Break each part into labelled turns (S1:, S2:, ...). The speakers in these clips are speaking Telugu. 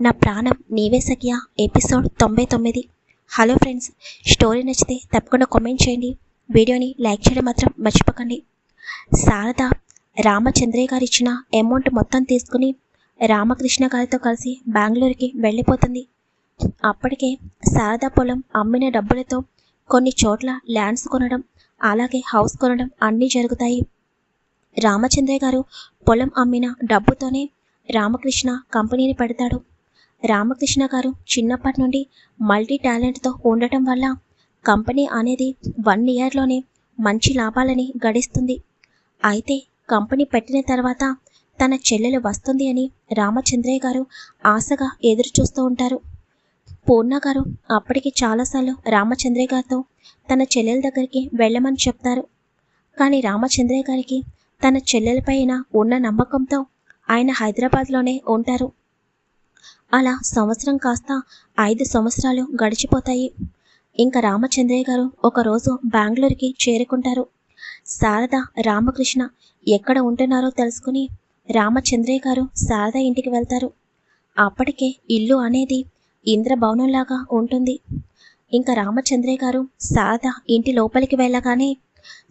S1: నా ప్రాణం నీవే సఖియా. ఎపిసోడ్ తొంభై తొమ్మిది. హలో ఫ్రెండ్స్ స్టోరీ నచ్చితే తప్పకుండా కామెంట్ చేయండి. వీడియోని లైక్ చేయడం మాత్రం మర్చిపోకండి. శారద రామచంద్రయ్య గారు ఇచ్చిన అమౌంట్ మొత్తం తీసుకుని రామకృష్ణ గారితో కలిసి బెంగళూరుకి వెళ్ళిపోతుంది. అప్పటికే శారద పొలం అమ్మిన డబ్బులతో కొన్ని చోట్ల ల్యాండ్స్ కొనడం అలాగే హౌస్ కొనడం అన్నీ జరుగుతాయి. రామచంద్రయ్య గారు పొలం అమ్మిన డబ్బుతోనే రామకృష్ణ కంపెనీని పెడతాడు. రామకృష్ణ గారు చిన్నప్పటి నుండి మల్టీ టాలెంట్తో ఉండటం వల్ల కంపెనీ అనేది వన్ ఇయర్లోనే మంచి లాభాలని గడిస్తుంది. అయితే కంపెనీ పెట్టిన తర్వాత తన చెల్లెలు వస్తుంది అని రామచంద్రయ్య గారు ఆశగా ఎదురు చూస్తూ ఉంటారు. పూర్ణ గారు అప్పటికి చాలాసార్లు రామచంద్రయ్య గారితో తన చెల్లెల దగ్గరికి వెళ్ళమని చెప్తారు. కానీ రామచంద్రయ్య గారికి తన చెల్లెలపైన ఉన్న నమ్మకంతో ఆయన హైదరాబాద్లోనే ఉంటారు. అలా సంవత్సరం కాస్త ఐదు సంవత్సరాలు గడిచిపోతాయి. ఇంకా రామచంద్రయ్య గారు ఒకరోజు బెంగళూరుకి చేరుకుంటారు. శారద రామకృష్ణ ఎక్కడ ఉంటున్నారో తెలుసుకుని రామచంద్రయ్య గారు శారద ఇంటికి వెళ్తారు. అప్పటికే ఇల్లు అనేది ఇంద్రభవనంలాగా ఉంటుంది. ఇంకా రామచంద్రయ్య గారు శారద ఇంటి లోపలికి వెళ్ళగానే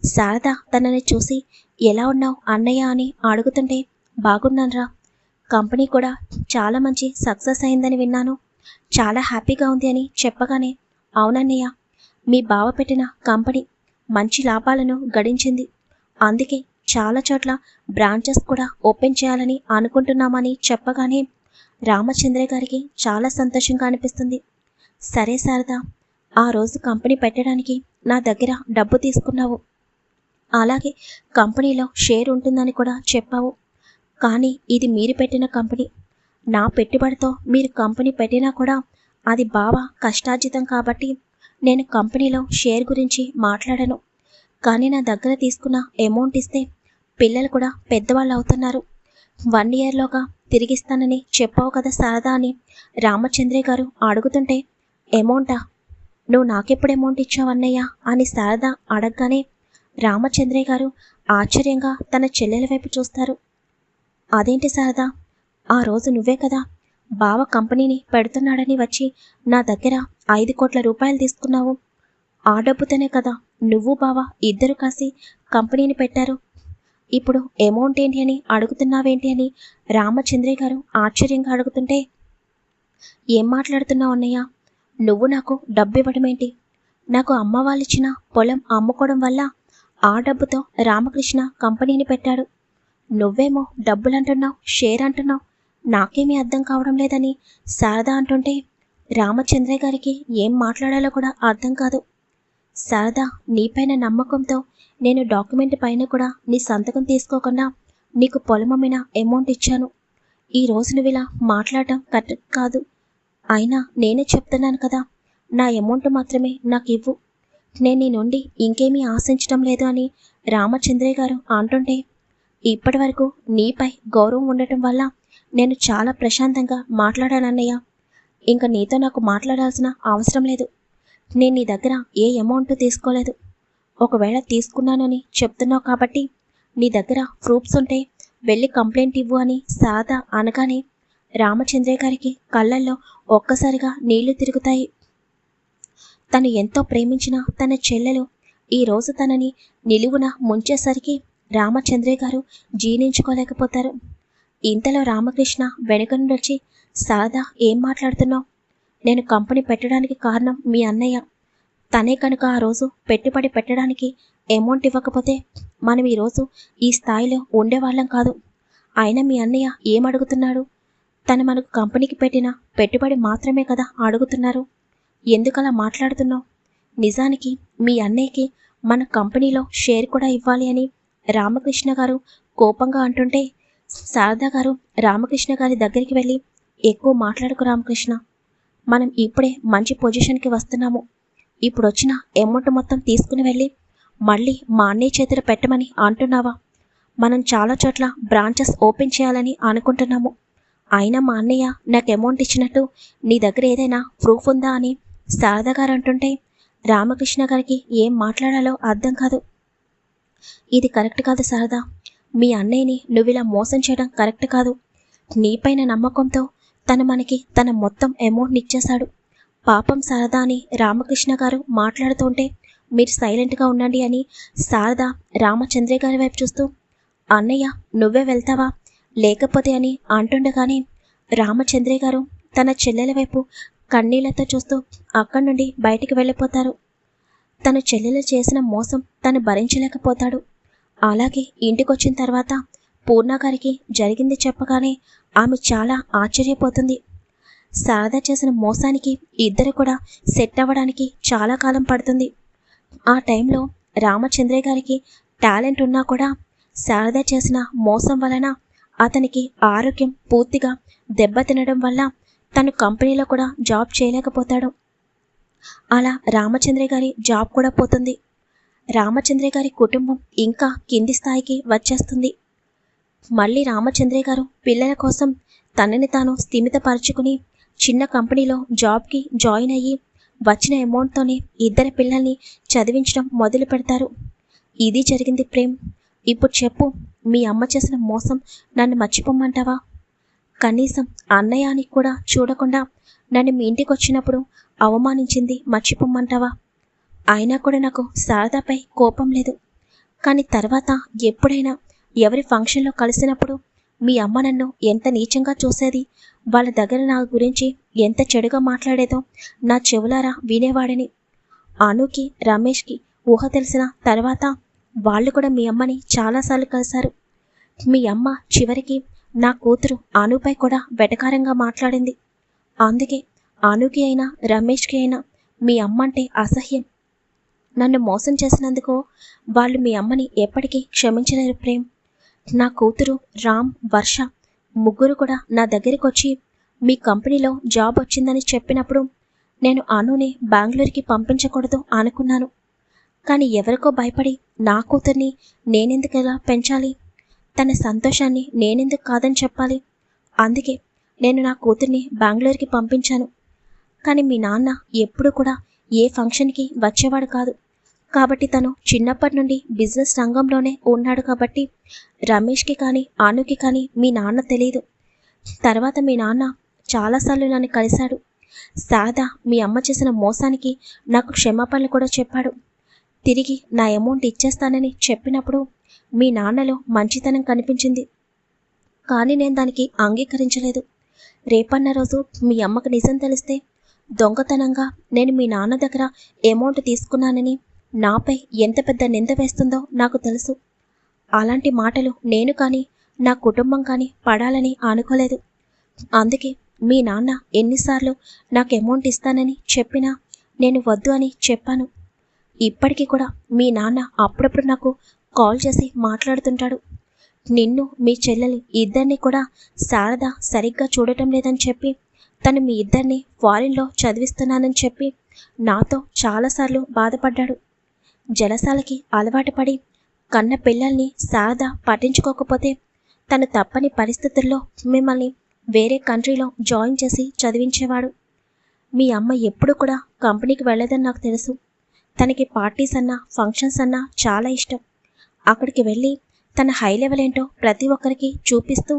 S1: శారద తనని చూసి ఎలా ఉన్నావు అన్నయ్య? అని అడుగుతుంటే బాగున్నాన్రా. కంపెనీ కూడా చాలా మంచి సక్సెస్ అయిందని విన్నాను. చాలా హ్యాపీగా ఉంది అని చెప్పగానే అవునన్నయ్య మీ బావ పెట్టిన కంపెనీ మంచి లాభాలను గడించింది. అందుకే చాలా చోట్ల బ్రాంచెస్ కూడా ఓపెన్ చేయాలని అనుకుంటున్నామని చెప్పగానే రామచంద్ర గారికి చాలా సంతోషంగా అనిపిస్తుంది. సరే శారదా ఆ రోజు కంపెనీ పెట్టడానికి నా దగ్గర డబ్బు తీసుకున్నావు. అలాగే కంపెనీలో షేర్ ఉంటుందని కూడా చెప్పావు. కానీ ఇది మీరు పెట్టిన కంపెనీ. నా పెట్టుబడితో మీరు కంపెనీ పెట్టినా కూడా అది బాగా కష్టార్జితం కాబట్టి నేను కంపెనీలో షేర్ గురించి మాట్లాడను. కానీ నా దగ్గర తీసుకున్న అమౌంట్ ఇస్తే పిల్లలు కూడా పెద్దవాళ్ళు అవుతున్నారు. వన్ ఇయర్లోగా తిరిగిస్తానని చెప్పావు కదా శారదా అని రామచంద్రయ్య గారు అడుగుతుంటే అమౌంటా? నువ్వు నాకెప్పుడు అమౌంట్ ఇచ్చావన్నయ్యా అని శారద అడగగానే రామచంద్రయ్య గారు ఆశ్చర్యంగా తన చెల్లెల వైపు చూస్తారు. అదేంటి శారదా? ఆ రోజు నువ్వే కదా బావ కంపెనీని పెడుతున్నాడని వచ్చి నా దగ్గర ఐదు కోట్ల రూపాయలు తీసుకున్నావు. ఆ డబ్బుతోనే కదా నువ్వు బావ ఇద్దరు కాసి కంపెనీని పెట్టారు. ఇప్పుడు అమౌంట్ ఏంటి అని అడుగుతున్నావేంటి అని రామచంద్రయ్య గారు ఆశ్చర్యంగా అడుగుతుంటే ఏం మాట్లాడుతున్నావు అన్నయ్య? నువ్వు నాకు డబ్బు ఇవ్వడమేంటి నాకు అమ్మ వాళ్ళిచ్చిన పొలం అమ్ముకోవడం వల్ల ఆ డబ్బుతో రామకృష్ణ కంపెనీని పెట్టాడు. నువ్వేమో డబ్బులు అంటున్నావు షేర్ అంటున్నావు నాకేమీ అర్థం కావడం లేదని శారద అంటుంటే రామచంద్రయ్య గారికి ఏం మాట్లాడాలో కూడా అర్థం కాదు. శారద నీపైన నమ్మకంతో నేను డాక్యుమెంట్ పైన కూడా నీ సంతకం తీసుకోకుండా నీకు పొలమమ్మిన అమౌంట్ ఇచ్చాను. ఈ రోజు నువ్వు ఇలా మాట్లాడటం కరెక్ట్ కాదు. అయినా నేనే చెప్తున్నాను కదా నా అమౌంట్ మాత్రమే నాకు ఇవ్వు. నేను నీ నుండి ఇంకేమీ ఆశించడం లేదు అని రామచంద్రయ్య గారు అంటుంటే ఇప్పటి వరకు నీపై గౌరవం ఉండటం వల్ల నేను చాలా ప్రశాంతంగా మాట్లాడానన్నయ్య ఇంకా నీతో నాకు మాట్లాడాల్సిన అవసరం లేదు. నేను నీ దగ్గర ఏ అమౌంట్ తీసుకోలేదు. ఒకవేళ తీసుకున్నానని చెప్తున్నావు కాబట్టి నీ దగ్గర ప్రూఫ్స్ ఉంటే వెళ్ళి కంప్లైంట్ ఇవ్వు అని సాదా అనగానే రామచంద్రయ్య గారికి కళ్ళల్లో ఒక్కసారిగా నీళ్ళు తిరుగుతాయి. తను ఎంతో ప్రేమించిన తన చెల్లెలు ఈరోజు తనని నిలువున ముంచేసరికి రామచంద్రయ్య గారు జీర్ణించుకోలేకపోతారు. ఇంతలో రామకృష్ణ వెనుక నుండి వచ్చి సాదా ఏం మాట్లాడుతున్నావు? నేను కంపెనీ పెట్టడానికి కారణం మీ అన్నయ్య. తనే కనుక ఆ రోజు పెట్టుబడి పెట్టడానికి అమౌంట్ ఇవ్వకపోతే మనం ఈరోజు ఈ స్థాయిలో ఉండేవాళ్ళం కాదు. అయినా మీ అన్నయ్య ఏం అడుగుతున్నాడు? తను మనకు కంపెనీకి పెట్టిన పెట్టుబడి మాత్రమే కదా అడుగుతున్నారు. ఎందుకలా మాట్లాడుతున్నావు? నిజానికి మీ అన్నయ్యకి మన కంపెనీలో షేర్ కూడా ఇవ్వాలి అని రామకృష్ణ గారు కోపంగా అంటుంటే శారదా గారు రామకృష్ణ గారి దగ్గరికి వెళ్ళి ఎక్కువ మాట్లాడుకు రామకృష్ణ. మనం ఇప్పుడే మంచి పొజిషన్కి వస్తున్నాము. ఇప్పుడు వచ్చిన అమౌంట్ మొత్తం తీసుకుని వెళ్ళి మళ్ళీ మా అన్నయ్య చేతులు పెట్టమని అంటున్నావా? మనం చాలా చోట్ల బ్రాంచెస్ ఓపెన్ చేయాలని అనుకుంటున్నాము. అయినా మా అన్నయ్య నాకు అమౌంట్ ఇచ్చినట్టు నీ దగ్గర ఏదైనా ప్రూఫ్ ఉందా అని శారదా గారు అంటుంటే రామకృష్ణ గారికి ఏం మాట్లాడాలో అర్థం కాదు. ఇది కరెక్ట్ కాదు శారదా. మీ అన్నయ్యని నువ్విలా మోసం చేయడం కరెక్ట్ కాదు. నీపైన నమ్మకంతో తను మనకి తన మొత్తం అమౌంట్ ఇచ్చేశాడు. పాపం శారదా అని రామకృష్ణ గారు మాట్లాడుతుంటే మీరు సైలెంట్గా ఉండండి అని శారద రామచంద్రయ్య గారి వైపు చూస్తూ అన్నయ్య నువ్వే వెళ్తావా? లేకపోతే అని అంటుండగానే రామచంద్రయ్య గారు తన చెల్లెల వైపు కన్నీళ్ళతో చూస్తూ అక్కడి నుండి బయటికి వెళ్ళిపోతారు. తన చెల్లెలు చేసిన మోసం తను భరించలేకపోతాడు. అలాగే ఇంటికొచ్చిన తర్వాత పూర్ణగారికి జరిగింది చెప్పగానే ఆమె చాలా ఆశ్చర్యపోతుంది. శారద చేసిన మోసానికి ఇద్దరు కూడా సెట్ అవ్వడానికి చాలా కాలం పడుతుంది. ఆ టైంలో రామచంద్రయ్య గారికి టాలెంట్ ఉన్నా కూడా శారద చేసిన మోసం వలన అతనికి ఆరోగ్యం పూర్తిగా దెబ్బతినడం వల్ల తను కంపెనీలో కూడా జాబ్ చేయలేకపోతాడు. అలా రామచంద్ర గారి జాబ్ కూడా పోతుంది. రామచంద్ర గారి కుటుంబం ఇంకా కింది స్థాయికి వచ్చేస్తుంది. మళ్ళీ రామచంద్ర గారు పిల్లల కోసం తనని తాను స్థిమితపరుచుకుని చిన్న కంపెనీలో జాబ్కి జాయిన్ అయ్యి వచ్చిన అమౌంట్తోనే ఇద్దరు పిల్లల్ని చదివించడం మొదలు పెడతారు. ఇది జరిగింది ప్రేమ్. ఇప్పుడు చెప్పు మీ అమ్మ చేసిన మోసం నన్ను మర్చిపోమ్మంటావా కనీసం అన్నయ్య అని కూడా చూడకుండా నన్ను మీ ఇంటికి వచ్చినప్పుడు అవమానించింది మర్చిపోమ్మంటావా అయినా కూడా నాకు శారదాపై కోపం లేదు. కానీ తర్వాత ఎప్పుడైనా ఎవరి ఫంక్షన్లో కలిసినప్పుడు మీ అమ్మ నన్ను ఎంత నీచంగా చూసేది వాళ్ళ దగ్గర నా గురించి ఎంత చెడుగా మాట్లాడేదో నా చెవులారా వినేవాడని. అనుకి రమేష్కి ఊహ తెలిసిన తర్వాత వాళ్ళు కూడా మీ అమ్మని చాలాసార్లు కలిశారు. మీ అమ్మ చివరికి నా కూతురు ఆనుపై కూడా వెటకారంగా మాట్లాడింది. అందుకే ఆనుకి అయినా రమేష్కి అయినా మీ అమ్మ అంటే అసహ్యం. నన్ను మోసం చేసినందుకు వాళ్ళు మీ అమ్మని ఎప్పటికీ క్షమించలేరు ప్రేమ్. నా కూతురు రామ్ వర్ష ముగ్గురు కూడా నా దగ్గరికి వచ్చి మీ కంపెనీలో జాబ్ వచ్చిందని చెప్పినప్పుడు నేను అనుని బెంగళూరుకి పంపించకూడదు అనుకున్నాను. కానీ ఎవరికో భయపడి నా కూతుర్ని నేనెందుకు ఎలా పెంచాలి? తన సంతోషాన్ని నేనెందుకు కాదని చెప్పాలి? అందుకే నేను నా కూతుర్ని బెంగళూరుకి పంపించాను. కానీ మీ నాన్న ఎప్పుడు కూడా ఏ ఫంక్షన్కి వచ్చేవాడు కాదు. కాబట్టి తను చిన్నప్పటి నుండి బిజినెస్ రంగంలోనే ఉన్నాడు కాబట్టి రమేష్కి కానీ ఆనుకి కానీ మీ నాన్న తెలియదు తర్వాత మీ నాన్న చాలాసార్లు నన్ను కలిశాడు. సాదా మీ అమ్మ చేసిన మోసానికి నాకు క్షమాపణలు కూడా చెప్పాడు. తిరిగి నా అమౌంట్ ఇచ్చేస్తానని చెప్పినప్పుడు మీ నాన్నలో మంచితనం కనిపించింది. కానీ నేను దానికి అంగీకరించలేదు. రేపన్న రోజు మీ అమ్మకు నిజం తెలిస్తే దొంగతనంగా నేను మీ నాన్న దగ్గర అమౌంట్ తీసుకున్నానని నాపై ఎంత పెద్ద నింద వేస్తుందో నాకు తెలుసు. అలాంటి మాటలు నేను కానీ నా కుటుంబం కానీ పడాలని అనుకోలేదు. అందుకే మీ నాన్న ఎన్నిసార్లు నాకు అమౌంట్ ఇస్తానని చెప్పినా నేను వద్దు అని చెప్పాను. ఇప్పటికీ కూడా మీ నాన్న అప్పుడప్పుడు నాకు కాల్ చేసి మాట్లాడుతుంటాడు. నిన్ను మీ చెల్లెలు ఇద్దరిని కూడా శారద సరిగ్గా చూడటం లేదని చెప్పి తను మీ ఇద్దరిని ఫారిన్లో చదివిస్తున్నానని చెప్పి నాతో చాలాసార్లు బాధపడ్డాడు. జలసాలకి అలవాటు పడి కన్న పిల్లల్ని శారద పట్టించుకోకపోతే తను తప్పని పరిస్థితుల్లో మిమ్మల్ని వేరే కంట్రీలో జాయిన్ చేసి చదివించేవాడు. మీ అమ్మ ఎప్పుడు కూడా కంపెనీకి వెళ్ళదని నాకు తెలుసు. తనకి పార్టీస్ అన్నా ఫంక్షన్స్ అన్నా చాలా ఇష్టం. అక్కడికి వెళ్ళి తన హై లెవెల్ ఏంటో ప్రతి ఒక్కరికి చూపిస్తూ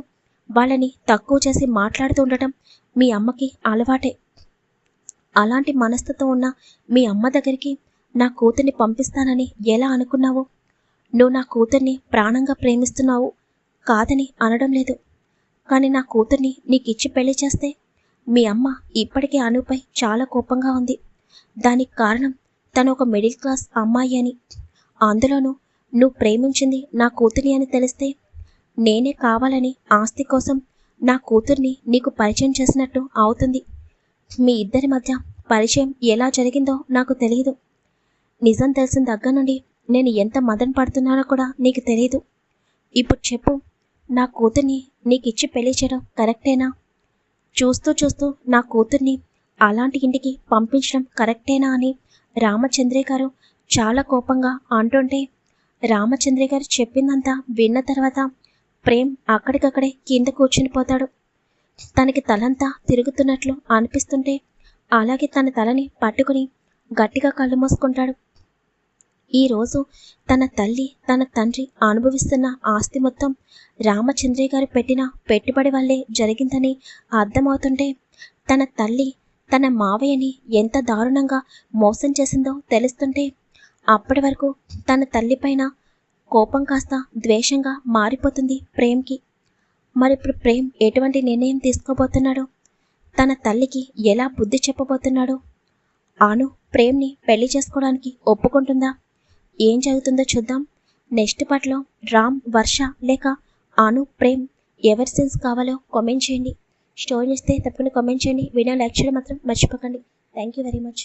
S1: వాళ్ళని తక్కువ చేసి మాట్లాడుతూ ఉండటం మీ అమ్మకి అలవాటే. అలాంటి మనస్తత్వం ఉన్న మీ అమ్మ దగ్గరికి నా కూతుర్ని పంపిస్తానని ఎలా అనుకున్నావు? నువ్వు నా కూతుర్ని ప్రాణంగా ప్రేమిస్తున్నావు కాదని అనడం లేదు. కానీ నా కూతుర్ని నీకు ఇచ్చి పెళ్ళి చేస్తే మీ అమ్మ ఇప్పటికే అనుపై చాలా కోపంగా ఉంది. దానికి కారణం తను ఒక మిడిల్ క్లాస్ అమ్మాయి అని. అందులోనూ నువ్వు ప్రేమించింది నా కూతుర్ని అని తెలిస్తే నేనే కావాలని ఆస్తి కోసం నా కూతుర్ని నీకు పరిచయం చేసినట్టు అవుతుంది. మీ ఇద్దరి మధ్య పరిచయం ఎలా జరిగిందో నాకు తెలియదు. నిజం తెలిసిన దగ్గర నుండి నేను ఎంత మదన పడుతున్నానో కూడా నీకు తెలియదు. ఇప్పుడు చెప్పు నా కూతుర్ని నీకు ఇచ్చి పెళ్ళి చేయడం కరెక్టేనా? చూస్తూ చూస్తూ నా కూతుర్ని అలాంటి ఇంటికి పంపించడం కరెక్టేనా అని రామచంద్రే గారు చాలా కోపంగా అంటుంటే రామచంద్ర గారు చెప్పిందంతా విన్న తర్వాత ప్రేమ్ అక్కడికక్కడే కింద కూర్చుని పోతాడు. తనకి తలంతా తిరుగుతున్నట్లు అనిపిస్తుంటే అలాగే తన తలని పట్టుకుని గట్టిగా కళ్ళు మూసుకుంటాడు. ఈరోజు తన తల్లి తన తండ్రి అనుభవిస్తున్న ఆస్తి మొత్తం రామచంద్రయ్య గారు పెట్టిన పెట్టుబడి వల్లే జరిగిందని అర్థమవుతుంటే తన తల్లి తన మావయ్యని ఎంత దారుణంగా మోసం చేసిందో తెలుస్తుంటే అప్పటి వరకు తన తల్లిపైన కోపం కాస్త ద్వేషంగా మారిపోతుంది ప్రేమ్కి. మరిప్పుడు ప్రేమ్ ఎటువంటి నిర్ణయం తీసుకోబోతున్నాడో? తన తల్లికి ఎలా బుద్ధి చెప్పబోతున్నాడో? ఆను ప్రేమ్ని పెళ్ళి చేసుకోవడానికి ఒప్పుకుంటుందా? ఏం జరుగుతుందో చూద్దాం. నెక్స్ట్ పార్ట్లో రామ్ వర్ష లేక అను ప్రేమ్ ఎవరి సెన్స్ కావాలో కామెంట్ చేయండి. స్టోరీ ఇస్తే తప్పకుండా కామెంట్ చేయండి. వీడియో లైక్ చేయడం మాత్రం మర్చిపోకండి. Thank you very much.